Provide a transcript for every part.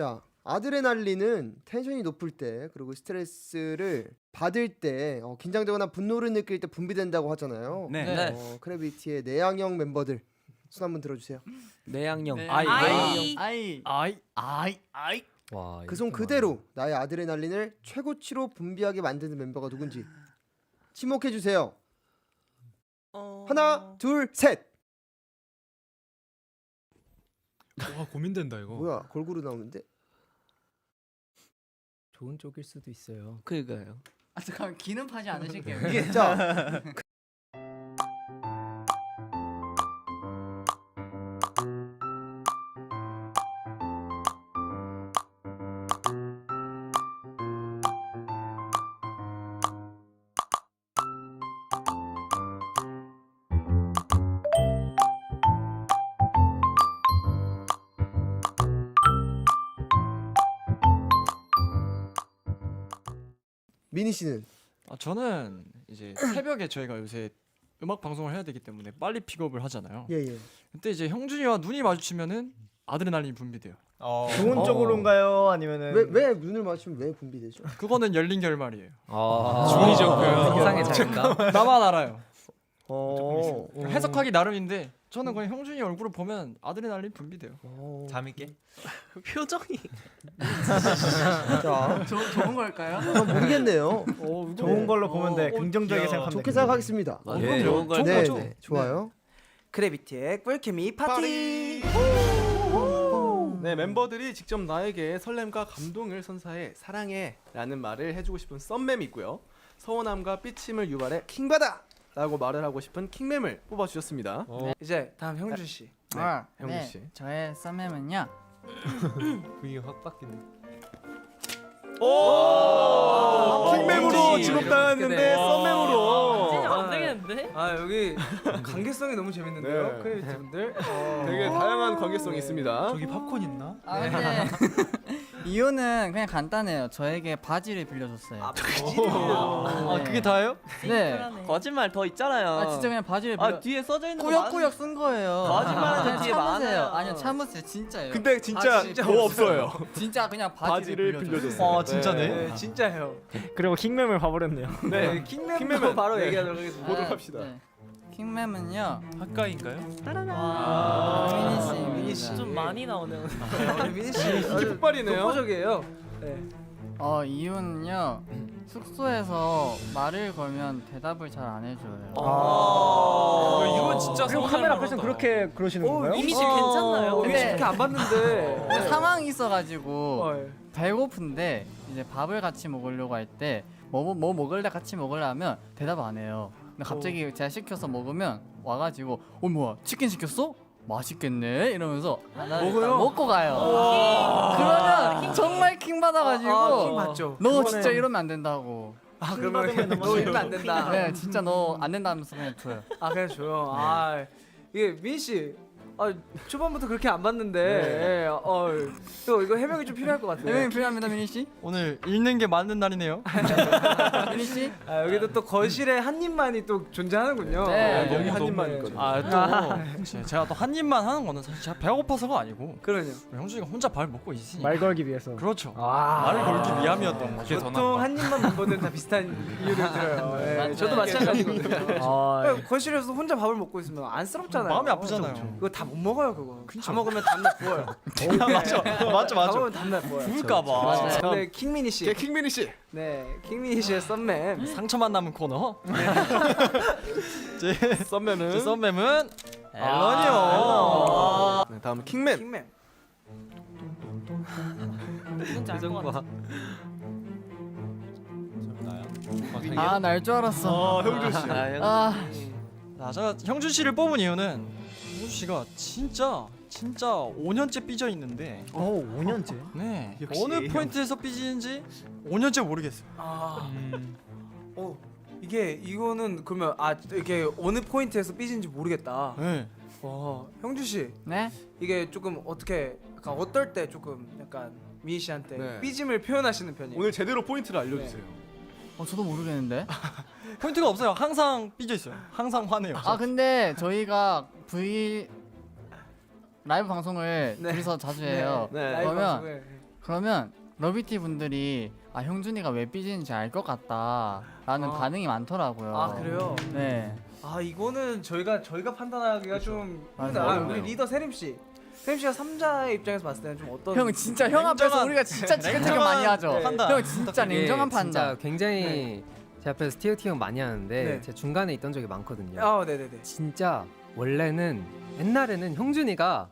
자, 아드레날린은 텐션이 높을 때 그리고 스트레스를 받을 때 어, 긴장되거나 분노를 느낄 때 분비된다고 하잖아요. 네. 네. 어, 크래비티의 내향형 멤버들 손 한번 들어주세요. 내양형. 네. 아이. 아이. 아이. 아이 아이 아이 와. 그 손 그대로 나의 아드레날린을 최고치로 분비하게 만드는 멤버가 누군지 지목해 주세요. 하나, 둘, 셋. 와 고민된다 이거. 뭐야? 골고루 나오는데? 좋은 쪽일 수도 있어요. 그니까요 아 잠깐 기는 파지 않으실게요. 이게 자, 미니 씨는 아, 저는 이제 새벽에 저희가 요새 음악 방송을 해야 되기 때문에 빨리 픽업을 하잖아요. 예 예. 그때 이제 형준이와 눈이 마주치면은 아드레날린이 분비돼요. 좋은 어. 쪽으로인가요? 아니면은 왜 왜 눈을 마주치면 왜 분비되죠? 그거는 열린 결말이에요. 아. 상상의 자유인가? 나만 알아요. 어. 해석하기 나름인데 저는 그냥 형준이 얼굴을 보면 아드레날린 분비돼요. 어. 재밌게. 표정이 자, 저, 좋은 걸까요? 전 모르겠네요. 좋은 걸로 보면 돼. 어, 긍정적이게 야. 생각하면 좋게 돼. 생각하겠습니다. 아, 예, 좋은 걸 네. 네, 좋아요. 크래비티의 꿀케미 파티. 네 멤버들이 직접 나에게 설렘과 감동을 선사해 사랑해라는 말을 해주고 싶은 썸mem이 있고요 서운함과 삐침을 유발해 킹받아 라고 말을 하고 싶은 킹mem을 뽑아주셨습니다 이제 다음 형준 씨. 네, 아, 형준 네. 씨. 저의 썸매는요. 분위기가 확 바뀌네. 오 왠지 지목당했는데. 썸mem으로 안 되겠는데 아 여기 관계성이 너무 재밌는데요, 네. 크래비티 분들. 되게 다양한 관계성이 있습니다 저기 팝콘 있나? 아 근데 이유는 그냥 간단해요. 저에게 바지를 빌려줬어요. 아, 아 그게 다예요? 네. 거짓말 더 있잖아요 아 진짜 그냥 바지를 빌려. 아 뒤에 써져 있는 거 꾸역꾸역 쓴 거예요. 거짓말하는 그냥 뒤에 참으세요. 많아요. 아니요 참으세요 진짜예요. 근데 진짜 아, 진짜 뭐 없어요 진짜 그냥 바지를, 바지를 빌려줬어요. 빌려줬어요 아 진짜네. 네, 진짜예요. 그리고 킹mem을 봐버렸네요. 네 킹mem은 바로 네. 얘기하도록 하겠습니다. 보도록 합시다. 킹mem은요. 가까이인가요? 아, 미니 씨, 미니 씨. 좀 많이 나오네요 우리 미니 씨 인기 아주 폭발이네요 독보적이에요. 네. 어 이유는요. 숙소에서 말을 걸면 대답을 잘 안 해줘요. 아 이건 진짜 그리고 카메라 앞에서 앞에서 그렇게 그러시는 건가요? 이미지 어, 괜찮나요? 어, 이미지 네. 그렇게 안 봤는데. 근데 상황이 있어가지고 어, 예. 배고픈데 이제 밥을 같이 먹으려고 할 때 뭐 뭐 먹을래 같이 먹을래 하면 대답 안 해요. 근데 갑자기 제가 시켜서 먹으면 와가지고 어 뭐야 치킨 시켰어? 맛있겠네 이러면서 먹어요? 먹고 가요. 그러면 정말 킹 받아가지고 아, 킹 맞죠. 너 그거는- 진짜 이러면 안 된다고. 아 그러면 너 이러면 안 된다. 네 진짜 너 안 된다면서 그냥 줘요. 아 그냥 줘요. 아 이게 민희 씨. 아 초반부터 그렇게 안 봤는데 어 이거 이거 해명이 좀 필요할 것 같아요. 해명이 필요합니다 미니 씨. 오늘 읽는 게 맞는 날이네요. 미니 씨. 아 여기도 또 거실에 한 입만이 또 존재하는군요. 네. 아, 여기 한 너무, 입만 너무- 있거든요 아또 제가 또 한 입만 하는 거는 사실 제가 배고파서가 아니고 그러요. 우리 형준이가 혼자 밥을 먹고 있으니까. 말 걸기 위해서. 그렇죠. 아 말을 걸기 위함이었던 거죠. 보통 한 입만 멤버들은 다 비슷한 이유를 들어요. 예. 저도 마찬가지거든요. 아, 야, 거실에서 혼자 밥을 먹고 있으면 안쓰럽잖아요. 마음이 아프잖아요. 그거 다못 먹어요 그거. 다 먹으면 다음날 부어요. 맞죠, 맞죠, 다 맞죠. 먹으면 다음날 부어요. 죽을까봐. 맞아요. 네 킹미니 씨. 네, 킹민희 씨 네 킹미니 씨의 썸맨. 상처만 남은 코너. 제, 썸mem은 제 썸mem은 아, 앨런이요. 네, 다음 킹맨 킹맨. 누군지 알것 같아 아날 줄 알았어. 어 형준 씨아 자, 제가 형준 씨를 뽑은 이유는 씨가 진짜 진짜 5년째 삐져 있는데 어 5년째. 네 역시 어느 형. 포인트에서 삐지는지 5년째 모르겠어요. 아, 음. 어 이게 이거는 그러면 아 이게 어느 포인트에서 삐진지 모르겠다. 네. 와 형준 씨 네. 이게 조금 어떻게 약간 어떨 때 조금 약간 미희 씨한테 네. 삐짐을 표현하시는 편이에요. 오늘 제대로 포인트를 알려주세요 어 저도 모르겠는데. 포인트가 없어요. 항상 삐져 있어요. 항상 화내요. 아 근데 저희가 V 라이브 방송을 네. 둘이서 자주 해요. 네. 라이브 그러면 방송을. 그러면 러비티 분들이 아 형준이가 왜 삐지는지 알 것 같다라는 아. 반응이 많더라고요. 아 그래요? 네. 아 이거는 저희가 저희가 판단하기가 좀 맞아요. 힘들다. 아, 우리 어렵네요. 리더 세림 씨. 세림 씨가 3자의 입장에서 봤을 때는 좀 어떤 형 진짜 형 앞에서 냉정한- 우리가 진짜 지긋지긋 냉정한 많이 하죠. 네. 판단. 형 진짜 이게 냉정한 진짜 판단. 굉장히 제 앞에서 티격태격 많이 하는데 네. 제 중간에 있던 적이 많거든요. 아, 네, 네, 네. 진짜 원래는 옛날에는 형준이가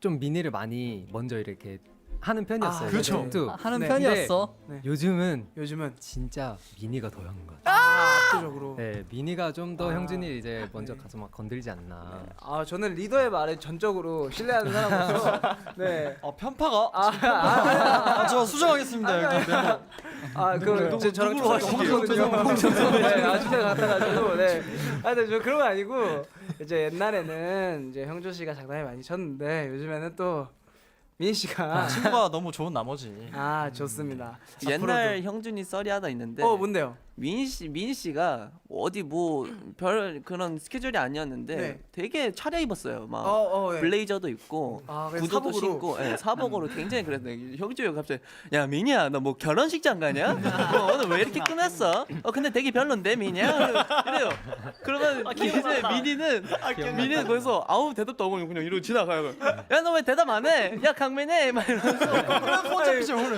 좀 미니를 많이 먼저 이렇게 하는 편이었어요. 아, 그렇죠. 툭툭. 아, 하는 네. 편이었어. 요즘은 요즘은 진짜 미니가 더 하는 것 같아요. 아, 압도적으로. 네, 미니가 좀 더 아, 형준이 이제 먼저 네. 가서 막 건들지 않나. 아 저는 리더의 말에 전적으로 신뢰하는 사람으로서 네. 아 편파가? 아, 아, 아, 저 수정하겠습니다. 여기 멤버. 아, 그 누구- 제 저랑 누구로 좀 하시게요? 네, 아주 제가 같아가지고, 네. 아, 근데 저 그런 건 아니고 이제 옛날에는 이제 형조 씨가 장난이 많이 쳤는데 요즘에는 또 민희 씨가 친구가 너무 좋은 나머지. 아 좋습니다. 옛날 형준이 썰이 하나 있는데 어 뭔데요? 민희 씨 민희 씨가 어디 뭐 별 그런 스케줄이 아니었는데 네. 되게 차려 입었어요. 막 어, 어, 네. 블레이저도 입고 아, 그래서 구두도 사복으로? 신고 예, 사복으로 굉장히 그랬는데 형준이가 갑자기 야 민희야 너 뭐 결혼식장 가냐? 너 오늘 왜 이렇게 끝났어? 어 근데 되게 별론데 민희야? 이래요. 그러면 이제 민희는 민희는 거기서 아우 대답도 안 하고 그냥 이러고 지나가요. 야 너 왜 대답 안 해? 야 강민해 막 이러면서.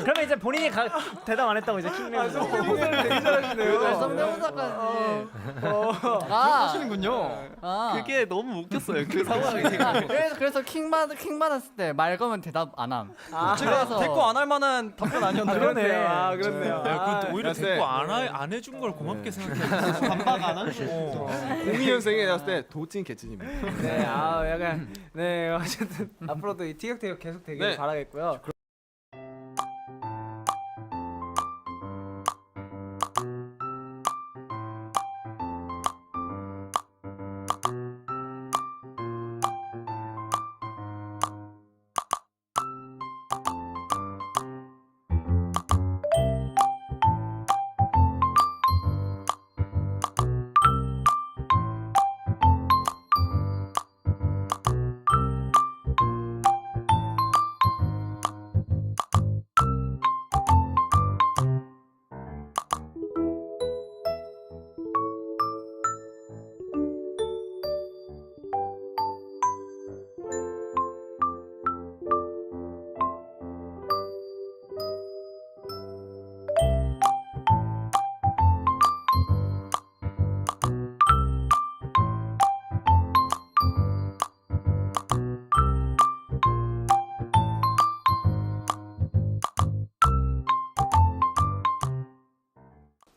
그러면 이제 본인이 가, 대답 안 했다고 이제 킹맨. 성대모사를 되게 잘하시네 요. 네, 성대모사까지. 어. 아, 하시는군요. 아. 그게 너무 웃겼어요 그 상황이. 아, 그래서 그래서 킹 받, 킹 받았을 때 말 거면 대답 안 함. 아, 제가 그래서- 대꾸 안할 만한 답변 아니었나요? 그러네. 아 그렇네요. 아, 오히려 대꾸 안, 안 해준 걸 고맙게 생각해. 반박 안 하죠. 02년생에 나왔을 때 도찐 개찐입니다. 네, 아 약간 네 어쨌든 앞으로도 이 티격태격 계속 되길 네. 바라겠고요.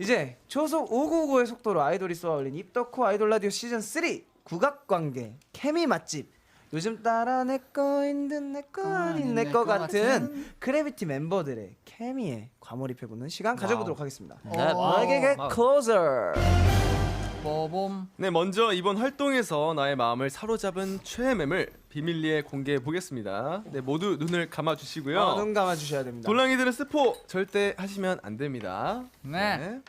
이제 초속 5959의 속도로 아이돌이 쏘아올린 입덕후 아이돌 라디오 시즌 3 국악관계 케미 맛집. 요즘 따라 내꺼인 듯 내꺼 아닌 내꺼 같은 크래비티 멤버들의 케미에 과몰입해보는 시간 가져보도록 하겠습니다. 네. 너에게 get closer. 뽀봄. 네, 먼저 이번 활동에서 나의 마음을 사로잡은 최애mem을 비밀리에 공개해 보겠습니다. 네, 모두 눈을 감아 주시고요. 어, 눈 감아 주셔야 됩니다 돌랑이들은 스포 절대 하시면 안 됩니다. 네.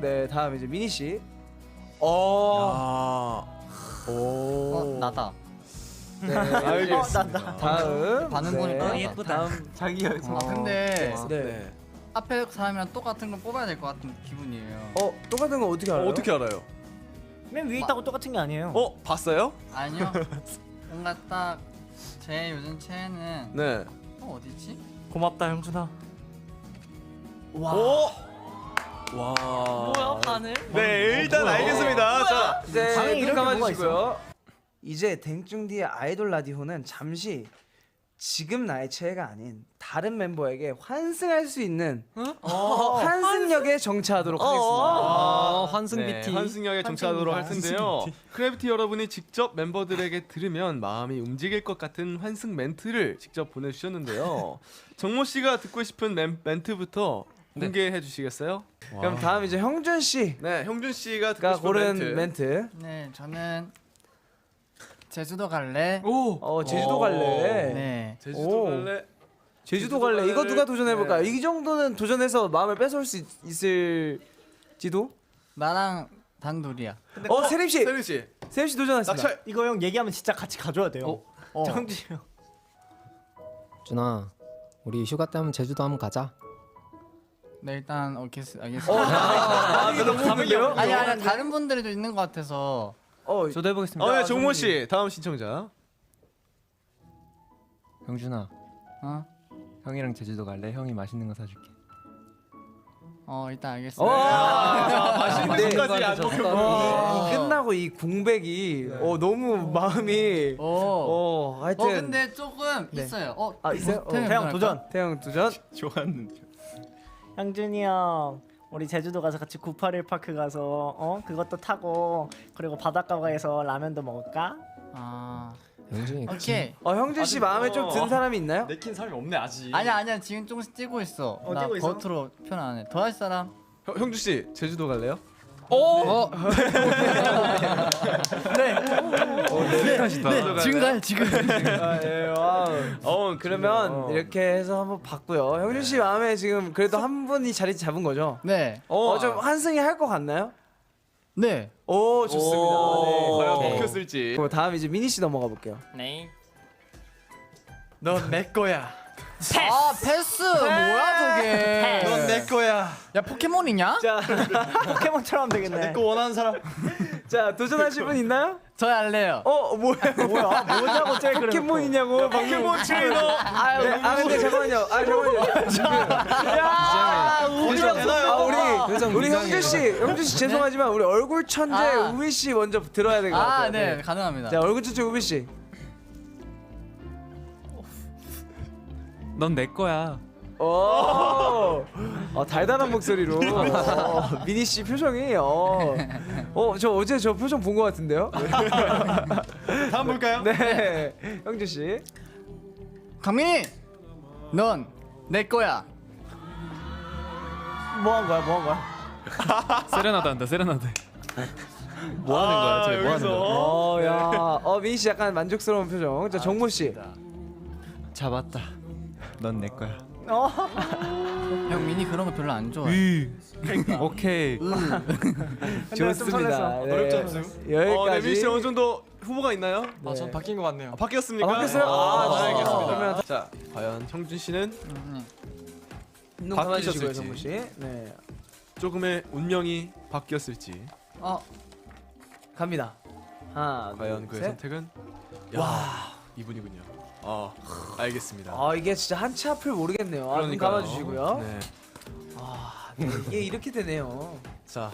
네 다음 이제 미니 씨 어. 어, 나다. 네, 알겠습니다. 다음 반응 네. 보니까 어, 예쁘다. 다음 자기가 아, 근데 네. 앞에 사람이랑 똑같은 거 뽑아야 될 것 같은 기분이에요. 어 똑같은 거 어떻게 알아요? 어떻게 알아요? 맨 위에 있다고 똑같은 게 아니에요. 어, 봤어요? 아니요. 뭔가 딱 제 요즘 최애는 네. 어, 어디지? 고맙다 형준아. 와. 와. 뭐야 반응? 네, 일단 알겠습니다. 자, 이제 방에 눈 이런 게 뭐가 감아주시고요. 이제 댕중디의 아이돌 라디오는 잠시 지금 나의 최애가 아닌 다른 멤버에게 환승할 수 있는 어, 환승역에 정차하도록 하겠습니다. 아, 환승 네, BT. 환승역에 정차하도록 할 텐데요. 크래비티 여러분이 직접 멤버들에게 들으면 마음이 움직일 것 같은 환승 멘트를 직접 보내주셨는데요. 정모 씨가 듣고 싶은 멘, 멘트부터 공개해 주시겠어요? 그럼 다음 이제 형준 씨가 네, 형준 씨가 듣고 싶은 고른 멘트. 멘트. 네, 저는 제주도 갈래. 오, 어 제주도 오. 갈래. 네. 제주도 오. 갈래. 제주도 제주도 갈래. 이거. 누가 도전해 볼까요? 네. 이 정도는 도전해서 마음을 뺏어올 수 있, 있을지도. 나랑 단둘이야. 어 세림 씨, 세리 씨, 세림 씨 도전하셨습니다. 낙찰. 이거 형 얘기하면 진짜 같이 가져야 돼요. 어. 정지 형. 준아, 우리 휴가 때 한번 제주도 한번 가자. 네 일단 오케이 어, 알겠습니다. 아, 이거 너무 웃긴데요? 아니 아니 다른 분들도 있는 것 같아서 어, 저도 해보겠습니다. 어, 네, 종모 씨 다음 신청자. 형준아, 어? 형이랑 제주도 갈래? 형이 맛있는 거 사줄게. 어 일단 어, 알겠습니다. 아, 맛있는 네. 것까지 안 먹혀. 이 끝나고 이 공백이 어 너무 마음이 오. 어 하여튼 어 근데 조금 네. 있어요. 어 아 있어요? 어, 태양? 도전. 태양 도전. 좋았는데. 형준이 형 우리 제주도 가서 같이 981 파크 가서 어 그것도 타고 그리고 바닷가에서 라면도 먹을까? 아 영준이 오케이. 어 형준 씨 마음에 좀든 사람이 있나요? 내킨 사람이 없네 아직. 아니야 아니야 지금 조금씩 뛰고 있어. 어, 나 뛰고 있어? 겉으로 표현 안 해. 더 할 사람? 형, 형준 씨 제주도 갈래요? 어? 네. 지금 가요 지금. 아, 예, 와우. 어, 그러면 어. 이렇게 해서 한번 봤고요. 형준 씨 마음에 지금 그래도 한 분이 자리 잡은 거죠? 네. 어, 좀 환승이 할 것 같나요? 네. 오, 좋습니다. 네. 과연. 먹혔을지. 그럼 다음 이제 미니 씨 넘어가 볼게요. 네. 넌 내 거야. 아 패스 뭐야 저게? 넌내 거야. 야 포켓몬이냐? 자, 포켓몬처럼 되겠네. 내거 원하는 사람. 자 도전하실 분 있나요? 저 할래요. 어, 뭐야? 뭐야? 뭐냐고 제일 그래. 포켓몬이냐고 포켓몬 트레이너. 아유, 네, 아 근데 잠깐만요. 아 잠깐만요. 야, 우리 아, 우리 우리. 형준 씨, 형준 씨 죄송하지만 우리 얼굴 천재 아. 우비 씨 먼저 들어야 될 것 같아요. 아 네 가능합니다. 자 얼굴 천재 우비 씨. 넌 내 거야. 오, 어, 달달한 목소리로 어, 미니 씨 표정이 어, 어, 저 어제 저 표정 본 것 같은데요? 다음 볼까요? 네, 형준 씨. 강민이, 넌 내 거야. 뭐 한 거야? 뭐 한 거야? 세레나데 한다. 세레나데. 뭐 하는 거야? 쟤뭐 하는 거야? 어, 야, 어 미니 씨 약간 만족스러운 표정. 자 정모 씨. 잡았다. 넌 내 거야. 형 민이 그런 거 별로 안 좋아해. 오케이. 좋습니다. 네. 어렵지 않으세요? 어, 네, 씨 여기까지. 어느 정도 후보가 있나요? 아, 전 바뀐 것 같네요. 아, 바뀌었습니까? 아, 바뀌었어요? 아, 아, 다행이겠습니다. 그러면 자, 과연 형준 씨는 음, 눈 감아주시고요, 바뀌실지. 정모 씨. 네, 조금의 운명이 바뀌었을지. 어 갑니다. 하나, 과연 둘, 그의 셋. 선택은 와 이분이군요. 아 알겠습니다. 아 이게 진짜 한치 앞을 모르겠네요. 아, 눈 그러니까요. 감아주시고요. 네. 아, 네, 이게 이렇게 되네요. 자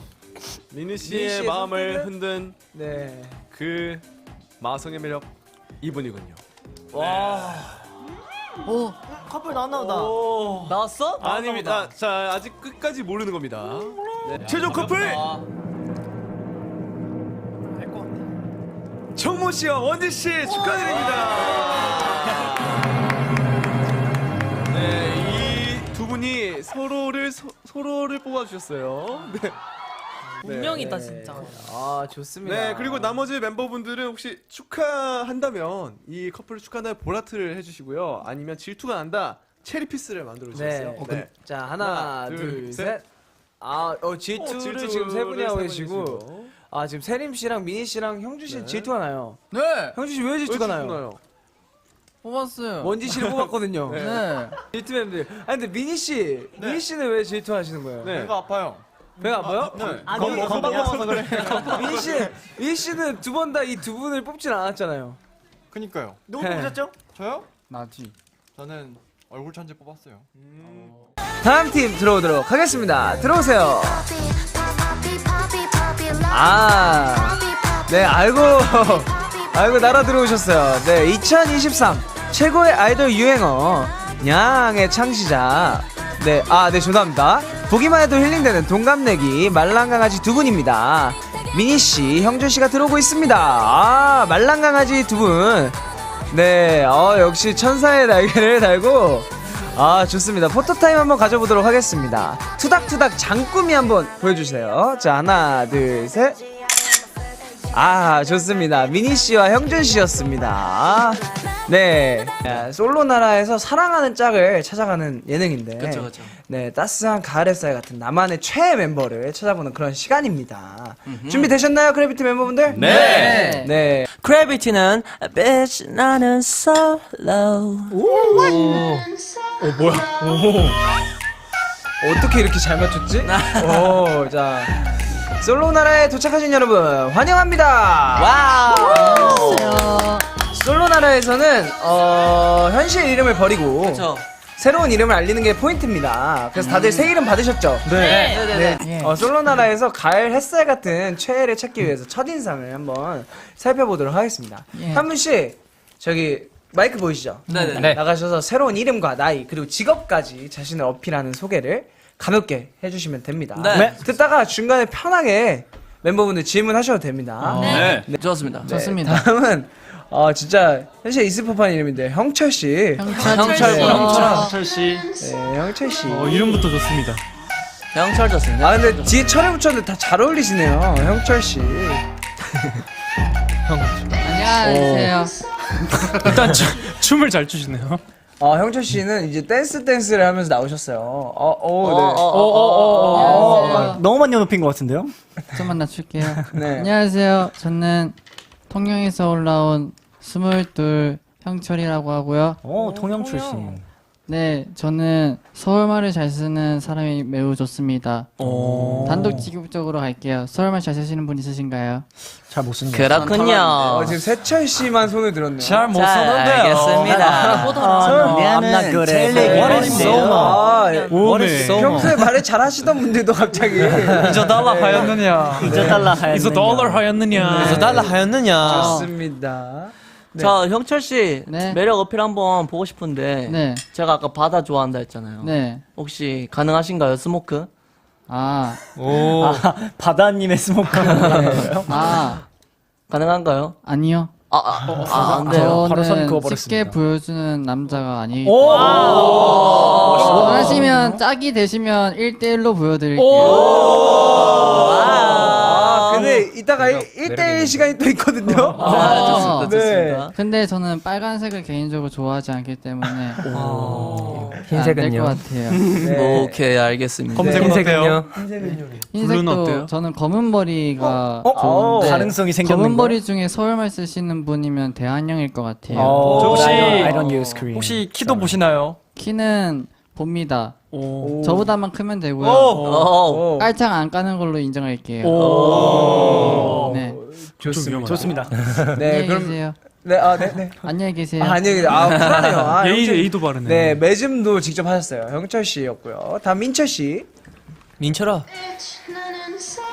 미니 씨의 씨의 마음을? 흔든 네. 그 마성의 매력 이분이군요. 와. 오. 커플 나왔나 보다. 오. 나왔어? 아닙니다. 자 아직 끝까지 모르는 겁니다. 네. 최종 커플 정모 씨와 원지 씨 축하드립니다. 분이 서로를 서, 서로를 뽑아주셨어요. 네. 운명이다 진짜. 아 좋습니다. 네, 그리고 나머지 멤버분들은 혹시 축하한다면 이 커플을 축하한다면 보라트를 해주시고요. 아니면 질투가 난다 체리 피스를 만들어 주셨어요. 네. 네. 자 하나, 하나, 둘, 둘, 셋. 셋. 아, 어 질투를 지금 세 분이 하고 계시고. 아 지금 세림 씨랑 미니 씨랑 형준 씨 네. 질투가 나요. 네. 형준 씨왜 질투가 왜 나요? 질투나요? 뽑았어요. 원지 씨를 뽑았거든요. 네. 질투 멤들. 아 근데 미니 씨, 미니 씨는 왜 질투하시는 거예요? 네. 배가 아파요. 배가 아파요? 네. 아니, 건강 건강 먹어서 그래. 미니 씨, 미니 씨는 두 번 다 이 두 분을 뽑진 않았잖아요. 그니까요. 누구 네. 뽑으셨죠? 저요? 나지. 저는 얼굴 천재 뽑았어요. 다음 팀 들어오도록 하겠습니다. 들어오세요. 아, 네 알고 알고 날아 들어오셨어요. 네, 2023 최고의 아이돌 유행어 냥의 창시자. 네, 아, 네 죄송합니다. 보기만 해도 힐링되는 동갑내기 말랑강아지 두 분입니다. 미니 씨, 형준 씨가 들어오고 있습니다. 아, 말랑강아지 두 분. 네, 어, 역시 천사의 날개를 달고 아 좋습니다 포토타임 한번 가져보도록 하겠습니다 투닥투닥 장꾸미 한번 보여주세요 자 하나 둘 셋 아 좋습니다 미니씨와 형준씨였습니다 네 야, 솔로 나라에서 사랑하는 짝을 찾아가는 예능인데 그쵸, 그쵸. 네 따스한 가을 햇살 같은 나만의 최애 멤버를 찾아보는 그런 시간입니다 준비되셨나요 크래비티 멤버분들? 네. 네 크래비티는 bitch 나는 solo. 어떻게 이렇게 잘 맞췄지? 오, 자. 솔로 나라에 도착하신 여러분 환영합니다. 와우. 솔로 나라에서는 어, 현실 이름을 버리고 그렇죠. 새로운 이름을 알리는 게 포인트입니다. 그래서 다들 새 이름 받으셨죠? 네. 네. 어, 솔로 나라에서 가을 햇살 같은 최애를 찾기 위해서 첫인상을 한번 살펴보도록 하겠습니다. 예. 한문 씨, 저기 마이크 보이시죠? 네네. 나가셔서 새로운 이름과 나이 그리고 직업까지 자신을 어필하는 소개를 가볍게 해주시면 됩니다. 네. 듣다가 중간에 편하게 멤버분들 질문하셔도 됩니다. 네. 좋습니다. 네, 좋습니다. 다음은 어 진짜 현실 있을 법한 이름인데 형철 씨. 형철 형철 네, 군. 형철. 씨. 네, 형철 씨. 이름부터 좋습니다. 영철 좋습니다. 아 근데 뒤에 철을 붙였는데 다 잘 어울리시네요, 형철 씨. 안녕하세요. 일단 춤을 잘 추시네요. 어 형철 씨는 이제 댄스 댄스를 하면서 나오셨어요. 어, 오, 네. 안녕하세요. 너무 많이 높인 것 같은데요? 좀만 낮출게요. 네. 안녕하세요. 저는 통영에서 올라온 스물둘 형철이라고 하고요. 오 통영 출신. 네, 저는 서울말을 잘 쓰는 사람이 매우 좋습니다. 단독 직업적으로 갈게요. 서울말 잘 쓰시는 분 있으신가요? 잘 못 쓰는 거. 그렇군요. 어, 지금 세철 씨만 손을 들었네요. 잘못 잘 썼는데요. 알겠습니다. 미안은 What is so 아, 예. What is so 평소에 말을 잘하시던 분들도 갑자기 잊어달라 하였느냐. 잊어달라 하였느냐. is a dollar 하였느냐? 그래서 달라 하였느냐? 좋습니다. 네. 자, 형철 씨 네. 매력 어필 한번 보고 싶은데 네, 제가 아까 바다 좋아한다 했잖아요. 네. 혹시 가능하신가요, 스모크? 아, 바다님의 스모크. 아, 가능한가요? 아니요. 아, 아, 아, 안 돼요. 바로 선 저는 그어버렸습니다. 쉽게 보여주는 남자가 아니기 오! 원하시면 짝이 되시면 1대1로 보여드릴게요. 이따가 1대1 시간이 또 있거든요. 아, 좋습니다, 네. 좋습니다. 근데 저는 빨간색을 개인적으로 좋아하지 않기 때문에 흰색은요? 안될것 같아요. 네. 오케이, 알겠습니다. 검색은 어때요? 흰색도 어때요? 저는 검은 머리가 어? 좋은데 가능성이 생겼는 검은 거. 머리 중에 서울말 쓰시는 분이면 대한형일 것 같아요. 저 혹시-. 혹시 키도 보시나요? 키는 봅니다. 오. 저보다만 크면 되고요. 어, 오, 깔창 안 까는 걸로 인정할게요. 네. 좋습니다. 좋습니다. 네, 안녕히 그럼 계세요. 네, 아, 네, 네. 안녕히 계세요. 아, 안녕히 계세요. 아, 쿨하네요. 아, 예의 예의도 바르네. 네, 매즘도 직접 하셨어요. 형철 씨였고요. 다음 민철 씨. 민철아.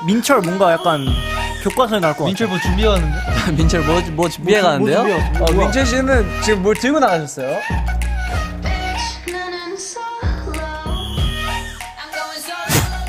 민철 뭔가 약간 교과서에 나올 것 같아. 민철 뭐 준비하는데? 민철 뭐, 뭐 준비해 가는데요? 어, 민철 씨는 지금 뭘 들고 나가셨어요?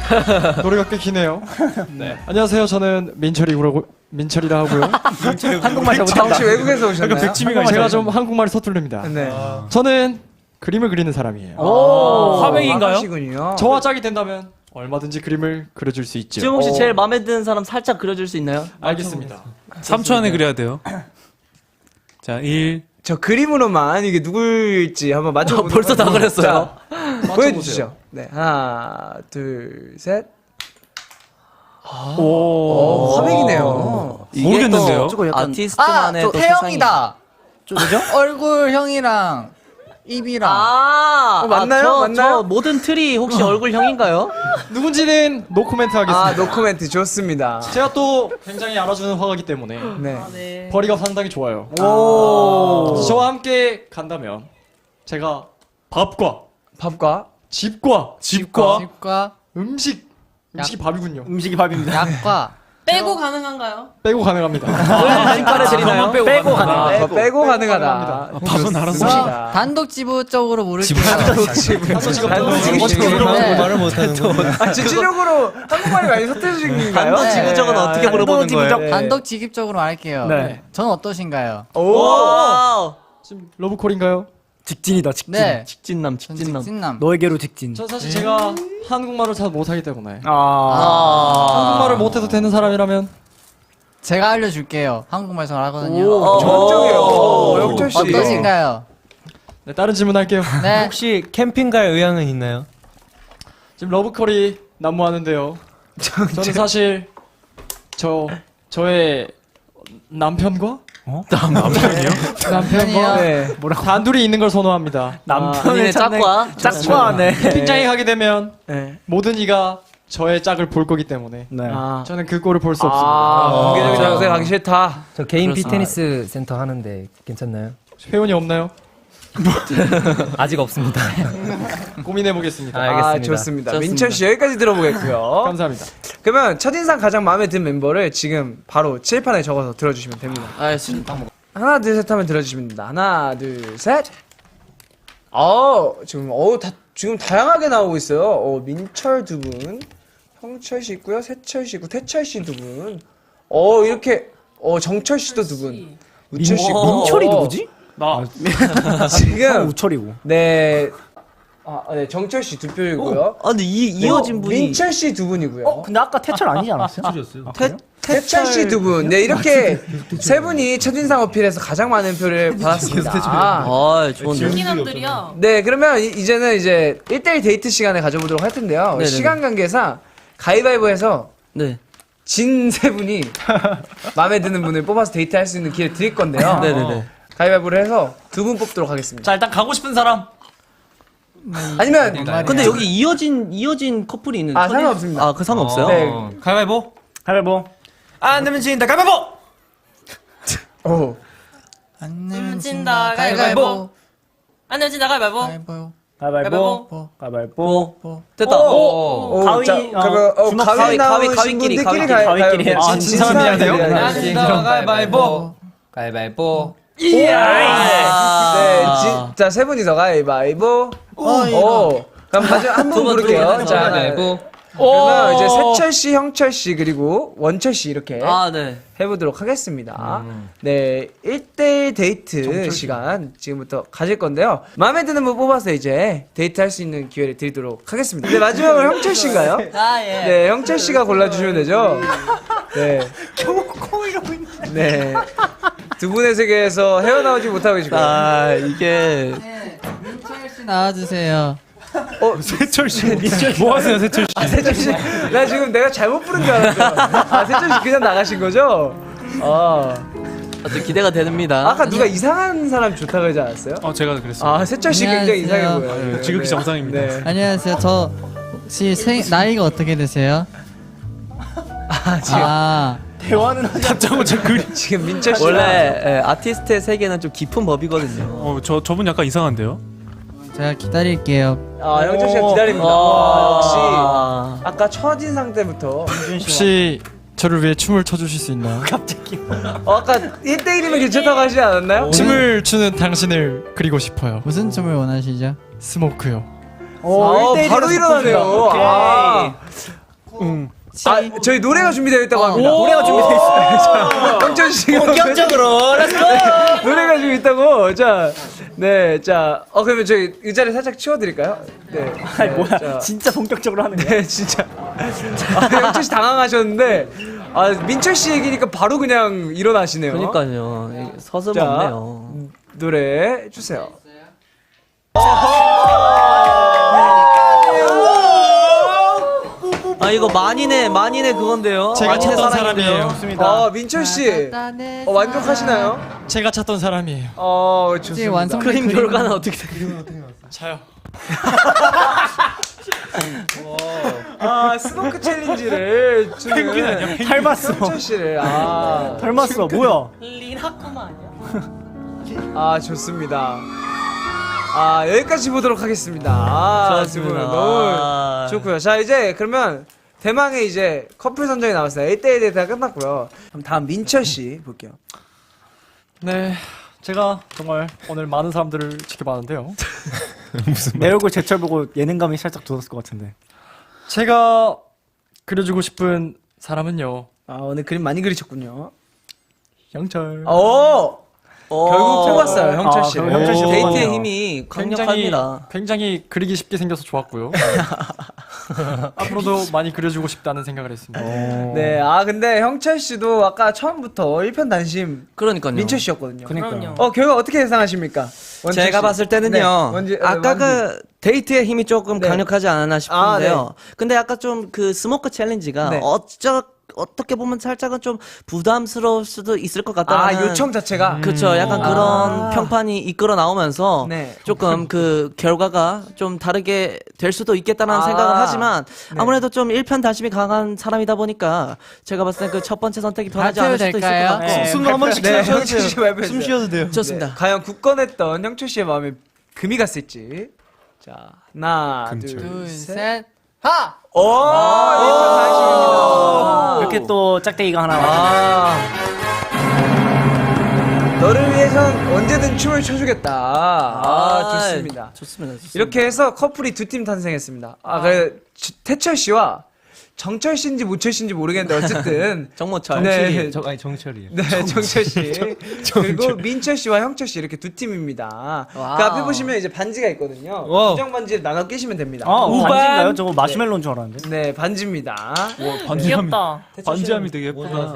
노래가 꽤 기네요. 네. 안녕하세요. 저는 민철이라고 민철이라 하고요. 한국말 잘 자, 못한다. 혹시 외국에서 오셨나요? 제가 좀 한국말이 서툴릅니다. 네. 저는 그림을 그리는 사람이에요. 오, 화백인가요? 화백이군요. 저와 짝이 된다면 얼마든지 그림을 그려줄 수 있죠. 지금 혹시 제일 마음에 드는 사람 살짝 그려줄 수 있나요? 알겠습니다. 3초 안에 그려야 돼요. 자, 1. 저 그림으로만 이게 누굴지 한번 맞춰보도록 벌써 다. 그렸어요. 자, 보여주시죠. 네, 하나, 둘, 셋. 오, 오 화백이네요. 이게 모르겠는데요? 또 아티스트만의 아, 또저 태형이다. 쪼그죠? 얼굴 형이랑 입이랑. 아, 어, 맞나요? 아, 저, 맞나요? 저 모든 틀이 혹시 얼굴 형인가요? 누군지는 노코멘트 하겠습니다. 아, 노코멘트 좋습니다. 제가 또 굉장히 알아주는 화가기 때문에 네. 벌이가 상당히 좋아요. 오, 그래서 저와 함께 간다면 제가 밥과 밥과 집과 집과 집과 음식 음식이 밥이군요. 음식이 밥입니다. 약과 빼고 가능한가요? 빼고 가능합니다. 한가를 드리나요? 빼고, 빼고 가능. 아, 빼고. 빼고, 빼고 가능하다. 밥은 알아서 좋습니다. 단독 지부적으로 모를게요. 네. 말을 못하는 거. 아, 진취적으로 한국말이 많이 서투르신가요? 단독 네. 지구적은 어떻게 물어보는 거예요? 네. 단독 직입적으로 말할게요. 네. 전 어떠신가요? 오, 오! 지금 러브콜인가요? 직진이다 직진. 네. 직진남, 전 직진남. 직진남. 너에게로 직진. 전 사실 제가 한국말을 잘 못하기 때문에 아. 아. 한국말을 못해도 되는 사람이라면 제가 알려줄게요. 한국말 잘하거든요. 오. 전적이에요. 오, 영철 씨. 어떠신가요? 네, 다른 질문 할게요. 네. 혹시 캠핑 갈 의향은 있나요? 지금 러브콜이 난무하는데요. 저는 사실 저 저의 남편과 남편이요? 남편이요. 네. 단둘이 있는 걸 선호합니다. 니네 짝과 짝과 네. 캠핑장에 가게 되면 네. 모든 이가 저의 짝을 볼 거기 때문에 네. 아. 저는 그 꼴을 볼 수 없습니다. 아, 아. 공개적인 장소에 가기 싫다. 저 개인 그렇습니다. 피트니스 센터 하는데 괜찮나요? 회원이 없나요? 아직 없습니다. 고민해 보겠습니다. 아, 알겠습니다. 아, 좋습니다. 좋습니다. 민철 씨 여기까지 들어보겠고요. 감사합니다. 그러면 첫인상 가장 마음에 든 멤버를 지금 바로 칠판에 적어서 들어주시면 됩니다. 알겠습니다. 하나 둘 셋 하면 들어주시면 됩니다. 하나 둘 셋. 어 지금 어 다 지금 다양하게 나오고 있어요. 어 민철 두 분, 형철 씨 있고요, 세철 씨 있고 태철 씨 두 분. 어 이렇게 어 정철 씨도 두 분. 우철 씨. 민철이 어, 누구지? 지금 우철이고. 네. 아, 네, 정철 씨 두 표이고요. 아 근데 이 이어진 분이 민철 씨 두 분이고요. 어 근데 아까 태철 아니지 않았어요? 태, 태철 씨 두 분. 네, 이렇게 세 분이 첫인상 어필에서 가장 많은 표를 받았습니다. 아 좋은데. 신기남들이요. 네, 그러면 이- 이제는 이제 1대1 데이트 시간을 가져보도록 할 텐데요. 네네네. 시간 관계상 가위바위보해서 네. 진 세 분이 마음에 드는 분을 뽑아서 데이트할 수 있는 기회 를 드릴 건데요. 네네네. 가위바위보를 해서 두 분 뽑도록 하겠습니다. 자 일단 가고 싶은 사람. 아니면 근데 여기 이어진 이어진 커플이 있는데. 아, 첫인- 상관없습니다. 아, 그 상관없어요? 네. 가위바위보. 가위바위보. 안 되면 진다. 가위바위보. 오. 안 내면 진다. 가위바위보. 안 내면 진다. 가위바위보. 가위바위보. 가위바위보. 가위바위보. 됐다. 오, 가위, 자, 어, 그러면 어, 주먹 가위 가위, 나오신 가위, 분들끼리 가위끼리, 가위- 가위끼리 해요. 가위바위보. 아, 진 사람이 해야 돼요? 네, 진 네. 사람 가위바위보. 가위바위보. 네, 아. 진- 자, 세 분이서 가위바위보. 오. 그럼 마지막 한분 두번 부를게요. 자, 가위바위보. 그러면 이제 세철 씨, 형철 씨 그리고 원철 씨 이렇게 아, 네. 해보도록 하겠습니다. 네, 1대1 데이트 시간 지금부터 가질 건데요. 마음에 드는 분 뽑아서 이제 데이트 할 수 있는 기회를 드리도록 하겠습니다. 네, 마지막으로 형철 씨인가요? 아, 예. 네, 형철 씨가 골라주시면 되죠. 네. 겨우 이러고 있네. 네. 두 분의 세계에서 헤어나오지 못하고 계시고요. 아, 이게 민철 씨 나와주세요. 어, 세철 씨. 뭐 하세요, 세철 씨? 아, 세철 씨. 나 지금 내가 잘못 부른 줄 알았어요. 아, 세철 씨 그냥 나가신 거죠? 아. 아주 기대가 됩니다. 아까 누가 이상한 사람 좋다고 하지 않았어요? 어, 제가 그랬어요. 아, 세철 씨 굉장히 이상해 안녕하세요. 보여요. 네, 지극히 정상입니다. 네. 안녕하세요. 저 혹시 생, 나이가 어떻게 되세요? 아, 지금, 아, 다짜고짜 그리. 지금 민철 씨. 원래 예, 아티스트의 세계는 좀 깊은 법이거든요. 어, 저 저분 약간 이상한데요? 제가 기다릴게요. 아, 형철 씨가 기다립니다. 아, 아, 역시. 아까 첫인상 때부터. 혹시 저를 위해 춤을 춰주실 수 있나요? 어, 아까 1대1이면 괜찮다고 하시지 않았나요? 춤을 추는 당신을 그리고 싶어요. 무슨 춤을 원하시죠? 스모크요. 오, 어, 바로 일어나네요. 아. 응. 아, 저희 노래가 준비되어 있다고 합니다. 노래가 준비되어 있어요. 형철 씨. 본격적으로! 노래가 지금 있다고. 자, 네, 자, 어 그러면 저희 의자를 살짝 치워드릴까요? 네. 아니 뭐야? 자. 진짜 본격적으로 하는 거야? 네, 진짜. 아, 형철 씨 당황하셨는데, 아 민철 씨 얘기니까 바로 그냥 일어나시네요. 그러니까요. 이게 서슴 자, 없네요. 노래 주세요. 아 이거 만인의 만인의 그건데요. 제가 만인의 찾던 사랑인데요. 사람이에요. 아 민철 씨, 어, 만족하시나요? 제가 찾던 사람이에요. 어 이제 좋습니다. 완성 크림 결과는 어떻게 돼? 자요. 아 스모크 챌린지를 주는 닮았어. 형철 씨를 아, 닮았어. 뭐야? 아니야? 아 좋습니다. 아 여기까지 보도록 하겠습니다. 아, 좋았습니다. 너무 아. 좋고요. 자 이제 그러면 대망의 이제 커플 선정이 나왔어요. 1대1 데이트가 끝났고요. 그럼 다음 민철 씨 볼게요. 네, 제가 정말 오늘 많은 사람들을 지켜봤는데요. 내 얼굴 제철 보고 예능감이 살짝 돋았을 것 같은데. 제가 그려주고 싶은 사람은요. 아 오늘 그림 많이 그리셨군요. 영철. 오 결국 뽑았어요 형철 아, 씨. 그럼 형철 씨 데이트의 뽑았네요. 힘이 굉장히 강력합니다. 굉장히 그리기 쉽게 생겨서 좋았고요. 앞으로도 많이 그려주고 싶다는 생각을 했습니다. 네, 아 근데 형철 씨도 아까 처음부터 일편단심 그러니까요. 민철 씨였거든요. 그럼요. 어 결과 어떻게 예상하십니까? 원철 제가 씨? 봤을 때는요. 네, 원지- 어, 아까 원지. 그 데이트의 힘이 조금 네. 강력하지 않았나 아, 싶은데요. 근데 아까 좀 그 스모크 챌린지가 네. 어쩌 어떻게 보면 살짝은 좀 부담스러울 수도 있을 것 같다. 아 요청 자체가 그쵸. 약간 아. 그런 평판이 이끌어 나오면서 네. 조금 그 결과가 좀 다르게 될 수도 있겠다는 아. 생각을 하지만 네. 아무래도 좀 일편단심이 강한 사람이다 보니까 제가 봤을 때 그 첫 번째 선택이 변하지 않을 수도 있을 될까요? 것 같고 네, 숨한 번씩 네, 쉬어도 형철 씨 발표해주세요. 숨 쉬어도 돼요. 좋습니다. 네, 과연 굳건했던 형철 씨의 마음에 금이 갔을지. 자 하나 금철. 둘 셋. 하! 오, 일편단심입니다. 이렇게 또 짝대기가 하나 와. 아. 너를 위해선 언제든 춤을 춰주겠다. 아, 좋습니다. 좋습니다. 좋습니다. 이렇게 해서 커플이 두 팀 탄생했습니다. 아, 그래 지- 태철 씨와 정철 씨인지 모철 씨인지 모르겠는데 어쨌든 정모철. 네, 정, 아니 정철이에요. 네, 정철 씨 그리고 민철 씨와 형철 씨 이렇게 두 팀입니다. 그 와우. 앞에 보시면 이제 반지가 있거든요. 와우. 고정 반지를 나눠 끼시면 됩니다. 어, 우반. 반지인가요? 저거 마시멜로인 줄 알았는데. 네, 반지입니다. 반지함이 귀엽다. 반지함이 되게 예쁘다.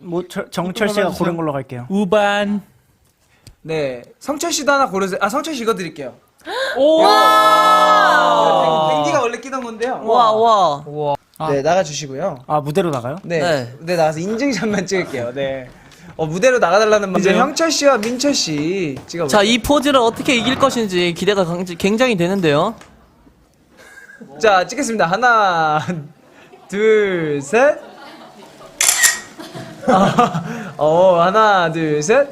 뭐 저- 정철 씨가 고른 걸로 갈게요. 우반. 네, 성철 씨도 하나 고르세요. 아, 성철 씨 이거 드릴게요. 오! 뱅디가 원래 끼던 건데요. 와, 와. 네, 나가 주시고요. 아 무대로 나가요? 네. 네. 무대 나가서 인증샷만 찍을게요. 네. 어, 무대로 나가달라는 말. 이제 형철 씨와 민철 씨 찍어. 자, 이 포즈를 어떻게 이길 것인지 기대가 강- 굉장히 되는데요. 자, 찍겠습니다. 하나, 둘, 셋. 아, 어, 하나, 둘, 셋.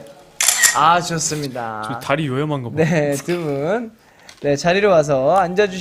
아, 좋습니다. 저 다리 요염한 거 봐. 네, 두 분. 네, 자리로 와서 앉아주시.